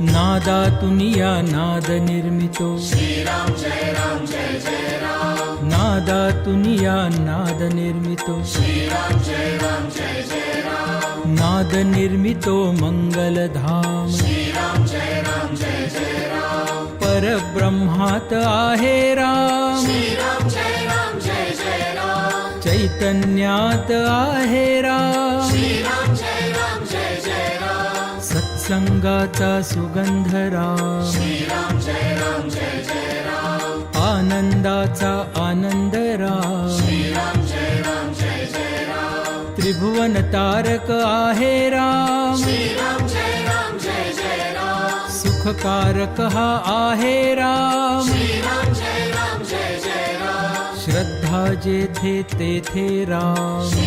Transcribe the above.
नादातुनिया नाद निर्मितो श्रीराम जय राम जय जय राम नादातुनिया नाद निर्मितो श्रीराम जय राम जय जय राम नाद निर्मितो मंगलधाम श्रीराम जय राम जय जय राम परब्रह्मात आहे राम श्रीराम जय राम जय जय राम चैतन्यात आहे राम सत्संगाचा सुगंध राम आनंदाचा आनंद राम त्रिभुवन तारक आहे राम सुखकारक हा आहे राम श्रद्धा जेथे तेथे राम